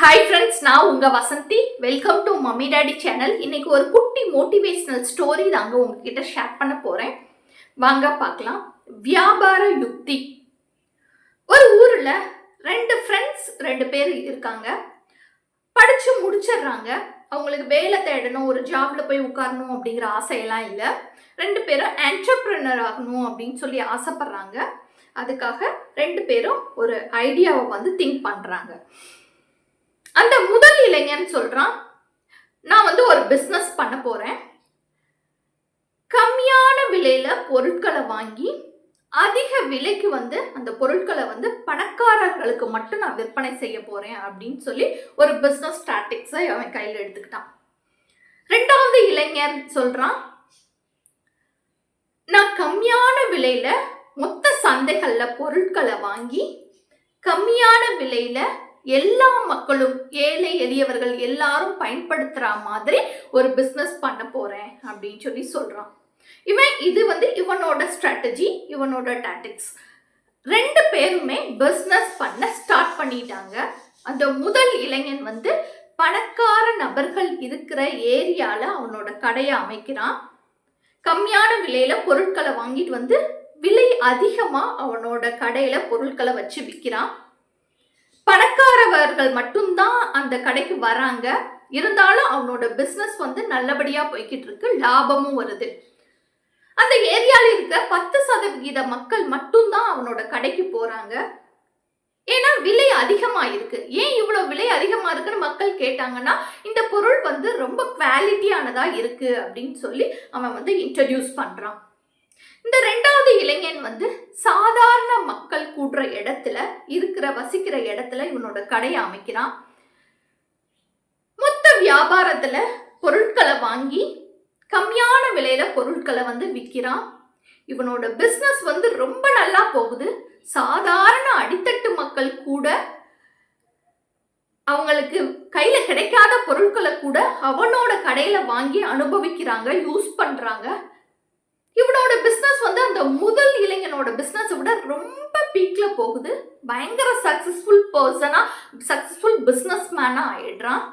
Hi friends நான் உங்கள் Vasanthi. Welcome to mummy daddy channel இன்னைக்கு ஒரு குட்டி மோட்டிவேஷனல் ஸ்டோரி தாங்க உங்ககிட்ட ஷேர் பண்ண போகிறேன் வாங்க பார்க்கலாம். வியாபார யுக்தி. ஒரு ஊரில் ரெண்டு ஃப்ரெண்ட்ஸ் ரெண்டு பேர் இருக்காங்க. படித்து முடிச்சிடுறாங்க. அவங்களுக்கு வேலை தேடணும் ஒரு ஜாப்ல போய் உட்காரணும் அப்படிங்கிற ஆசையெல்லாம் இல்லை. ரெண்டு பேரும் என்டர்பிரினர் ஆகணும் அப்படின்னு சொல்லி ஆசைப்படுறாங்க. அதுக்காக ரெண்டு பேரும் ஒரு ஐடியாவை வந்து திங்க் பண்ணுறாங்க அந்த முதல் இளைஞன் சொல்றான் நான் வந்து ஒரு பிஸ்னஸ் பண்ண போறேன். கம்மியான விலையில பொருட்களை வாங்கி அதிக விலைக்கு வந்து அந்த பொருட்களை வந்து பணக்காரர்களுக்கு மட்டும் நான் விற்பனை செய்ய போறேன் அப்படின்னு சொல்லி ஒரு பிஸ்னஸ் ஸ்டாட்டிக்ஸை அவன் கையில் எடுத்துக்கிட்டான். ரெண்டாவது இளைஞன் சொல்றான் நான் கம்மியான விலையில மொத்த சந்தைகள்ல பொருட்களை வாங்கி கம்மியான விலையில எல்லா மக்களும் ஏழை எளியவர்கள் எல்லாரும் பயன்படுத்துற மாதிரி ஒரு பிஸ்னஸ் பண்ண போறேன் அப்படின்னு சொல்லி சொல்றான். இவன் இது வந்து இவனோட ஸ்ட்ராட்டஜி இவனோட டாக்டிக்ஸ் ரெண்டு பேருமே பிஸ்னஸ் பண்ண ஸ்டார்ட் பண்ணிட்டாங்க. அந்த முதல் இளைஞன் வந்து பணக்கார நபர்கள் இருக்கிற ஏரியால அவனோட கடையை அமைக்கிறான். கம்மியான விலையில பொருட்களை வாங்கிட்டு வந்து விலை அதிகமா அவனோட கடையில பொருட்களை வச்சு விற்கிறான் பணக்கார பணக்காரவர்கள் மட்டும்தான் அந்த கடைக்கு வராங்க. இருந்தாலும் அவனோட பிஸ்னஸ் வந்து நல்லபடியா போய்கிட்டு இருக்கு. லாபமும் வருது. அந்த ஏரியால இருக்க பத்து சதவிகித மக்கள் மட்டும்தான் அவனோட கடைக்கு போறாங்க. ஏன்னா விலை அதிகமா இருக்கு ஏன் இவ்வளவு விலை அதிகமா இருக்குன்னு மக்கள் கேட்டாங்கன்னா இந்த பொருள் வந்து ரொம்ப குவாலிட்டியானதா இருக்கு அப்படின்னு சொல்லி அவன் வந்து இன்ட்ரடியூஸ் பண்றான். இந்த ரெண்டாவது இளைஞன் வந்து சாதாரண மக்கள் கூடுற இடத்துல இருக்கிற வசிக்கிற இடத்துல இவனோட கடையை அமைக்கிறான். மொத்த வியாபாரத்துல பொருட்களை வாங்கி கம்மியான விலையில பொருட்களை வந்து விற்கிறான். இவனோட பிஸ்னஸ் வந்து ரொம்ப நல்லா போகுது. சாதாரண அடித்தட்டு மக்கள் கூட அவங்களுக்கு கையில கிடைக்காத பொருட்களை கூட அவனோட கடையில வாங்கி அனுபவிக்கிறாங்க யூஸ் பண்றாங்க. இவனோட பிஸ்னஸ் வந்து அந்த முதல் இளைஞனோட பிஸ்னஸை விட ரொம்ப பீக்ல போகுது. பயங்கர சக்சஸ்ஃபுல் பர்சனா சக்சஸ்ஃபுல் பிஸ்னஸ் மேனா ஆயிடுறான்.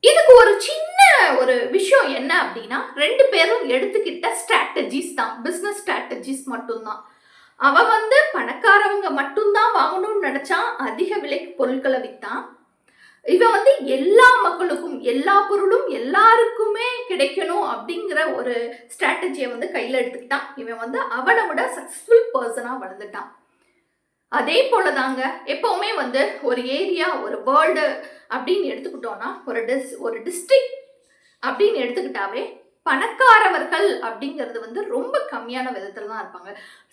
இதுக்கு ஒரு சின்ன ஒரு விஷயம் என்ன அப்படின்னா ரெண்டு பேரும் எடுத்துக்கிட்ட ஸ்ட்ராட்டஜிஸ் தான். பிஸ்னஸ் ஸ்ட்ராட்டஜிஸ் மட்டும்தான். அவன் வந்து பணக்காரவங்க மட்டும்தான் வாங்கணும்னு நினைச்சான். அதிக விலைக்கு பொருட்களை விற்றான் இவன் வந்து எல்லா மக்களுக்கும் எல்லா பொருளும் எல்லாருக்குமே கிடைக்கணும் அப்படிங்கிற ஒரு ஸ்ட்ராட்டஜியை வந்து கையில் எடுத்துக்கிட்டான். இவன் வந்து அவனை விட சக்ஸஸ்ஃபுல் பர்சனாக வளர்ந்துட்டான். அதே போல தாங்க எப்போவுமே வந்து ஒரு ஏரியா ஒரு வேர்ல்டு அப்படின்னு எடுத்துக்கிட்டோன்னா ஒரு டிஸ் ஒரு டிஸ்ட்ரிக்ட் அப்படின்னு எடுத்துக்கிட்டாவே பணக்காரவர்கள் அப்படிங்கிறது வந்து ரொம்ப கம்மியான விதத்தில் தான் இருப்பாங்க.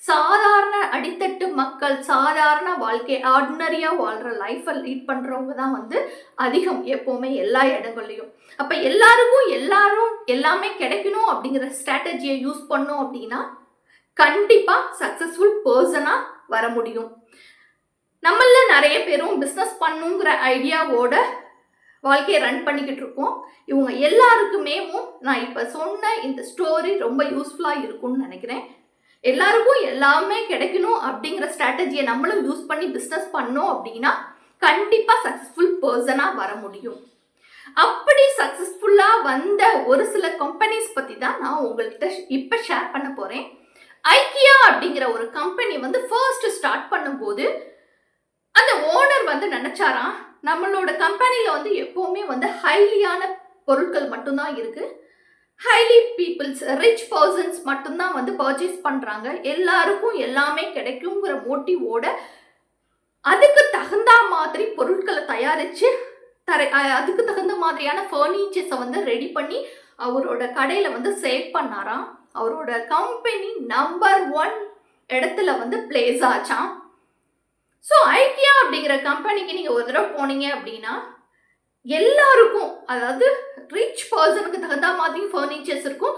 சாதாரண அடித்தட்டு மக்கள் சாதாரண வாழ்க்கை ஆர்டினரியாக வாழ்கிற லைஃப்பை லீட் பண்ணுறவங்க தான் வந்து அதிகம் எப்போவுமே எல்லா இடங்கள்லையும். அப்போ எல்லாருக்கும் எல்லாரும் எல்லாமே கிடைக்கணும் அப்படிங்கிற ஸ்ட்ராட்டஜியை யூஸ் பண்ணோம் அப்படின்னா கண்டிப்பாக சக்ஸஸ்ஃபுல் பர்சனாக வர முடியும். நம்மள நிறைய பேரும் பிஸ்னஸ் பண்ணுங்கிற ஐடியாவோட வாழ்க்கையை ரன் பண்ணிக்கிட்டு இருக்கோம் இவங்க எல்லாருக்குமே நான் இப்போ சொன்ன இந்த ஸ்டோரி ரொம்ப யூஸ்ஃபுல்லாக இருக்கும்னு நினைக்கிறேன். எல்லாருக்கும் எல்லாமே கிடைக்கணும் அப்படிங்கிற ஸ்ட்ராட்டஜியை நம்மளும் யூஸ் பண்ணி பிஸ்னஸ் பண்ணோம் அப்படின்னா கண்டிப்பாக சக்ஸஸ்ஃபுல் பர்சனாக வர முடியும். அப்படி சக்ஸஸ்ஃபுல்லாக வந்த ஒரு சில கம்பெனிஸ் பற்றி தான் நான் உங்கள்கிட்ட இப்போ ஷேர் பண்ண போகிறேன் ஐக்கியா அப்படிங்கிற ஒரு கம்பெனி வந்து ஃபர்ஸ்ட் ஸ்டார்ட் பண்ணும்போது அந்த ஓனர் வந்து நினச்சாராம் நம்மளோட கம்பெனியில் வந்து எப்போவுமே வந்து ஹைலியான பொருட்கள் மட்டும்தான் இருக்குது ஹைலி பீப்புள்ஸ் ரிச் பர்சன்ஸ் மட்டும்தான் வந்து பர்ச்சேஸ் பண்ணுறாங்க எல்லாருக்கும் எல்லாமே கிடைக்குங்கிற மோட்டிவோட அதுக்கு தகுந்த மாதிரி பொருட்களை தயாரித்து தர அதுக்கு தகுந்த மாதிரியான ஃபர்னிச்சர்ஸை வந்து ரெடி பண்ணி அவரோட கடையில் வந்து சேவ் பண்ணாராம். அவரோட கம்பெனி நம்பர் ஒன் இடத்துல வந்து பிளேஸ் ஆச்சான் ஸோ ஐக்கியா அப்படிங்கிற கம்பெனிக்கு நீங்கள் ஒரு தடவை போனீங்க அப்படின்னா எல்லாருக்கும் அதாவது ரிச் பர்சனுக்கு தகுந்த மாதிரி ஃபர்னிச்சர்ஸ் இருக்கும்.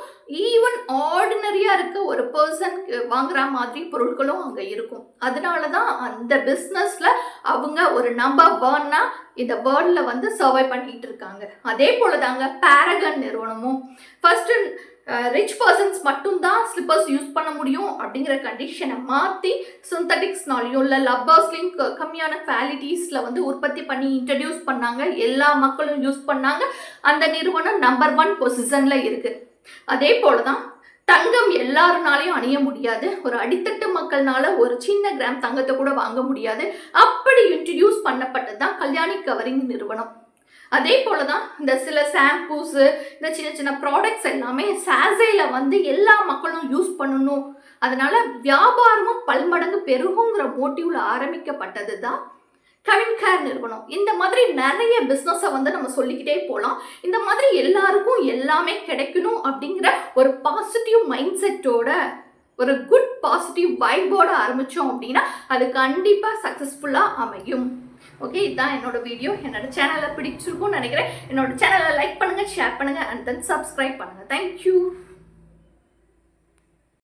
ஈவன் ஆர்டினரியாக இருக்க ஒரு பர்சனுக்கு வாங்குற மாதிரி பொருட்களும் அங்கே இருக்கும். அதனால தான் அந்த பிஸ்னஸில் அவங்க ஒரு நம்பர் ஒன்னா இந்த வேர்ல்டில் வந்து சர்வை பண்ணிகிட்டு இருக்காங்க. அதே போல தாங்க பேரகன் நிறுவனமும். ஃபஸ்ட்டு ரிச் பர்சன்ஸ் மட்டும்தான் ஸ்லிப்பர்ஸ் யூஸ் பண்ண முடியும் அப்படிங்கிற கண்டிஷனை மாற்றி சிந்தட்டிக்ஸ்னாலையும் இல்லை லப்பர்ஸ்லையும் கம்மியான குவாலிட்டிஸில் வந்து உற்பத்தி பண்ணி இன்ட்ரடியூஸ் பண்ணாங்க. எல்லா மக்களும் யூஸ் பண்ணாங்க. அந்த நிறுவனம் நம்பர் ஒன் பொசிஷனில் இருக்குது அதே போல தான் தங்கம் எல்லாருனாலையும் அணிய முடியாது. ஒரு அடித்தட்டு மக்கள்னால ஒரு சின்ன கிராம் தங்கத்தை கூட வாங்க முடியாது. அப்படி இன்ட்ரடியூஸ் பண்ணப்பட்டது தான் கல்யாணி கவரிங் நிறுவனம். அதே போல தான் இந்த சில ஷாம்பூஸு இந்த சின்ன சின்ன ப்ராடக்ட்ஸ் எல்லாமே சாசையில் வந்து எல்லா மக்களும் யூஸ் பண்ணணும். அதனால் வியாபாரமும் பல்மடங்கு பெருகுங்கிற மோட்டிவில் ஆரம்பிக்கப்பட்டது தான் கவின் கேர் நிறுவனம். இந்த மாதிரி நிறைய பிஸ்னஸை வந்து நம்ம சொல்லிக்கிட்டே போகலாம் இந்த மாதிரி எல்லாருக்கும் எல்லாமே கிடைக்கணும் அப்படிங்கிற ஒரு பாசிட்டிவ் மைண்ட் செட்டோட ஒரு குட் பாசிட்டிவ் வைபோட ஆரம்பித்தோம் அப்படின்னா அது கண்டிப்பாக சக்ஸஸ்ஃபுல்லாக அமையும். ஓகே இதுதான் என்னோட வீடியோ என்னோட சேனலை பிடிச்சிருக்கும்னு நினைக்கிறேன். என்னோட சேனலை லைக் பண்ணுங்கள் ஷேர் பண்ணுங்கள் அண்ட் தென் சப்ஸ்கிரைப் பண்ணுங்கள் தேங்க்யூ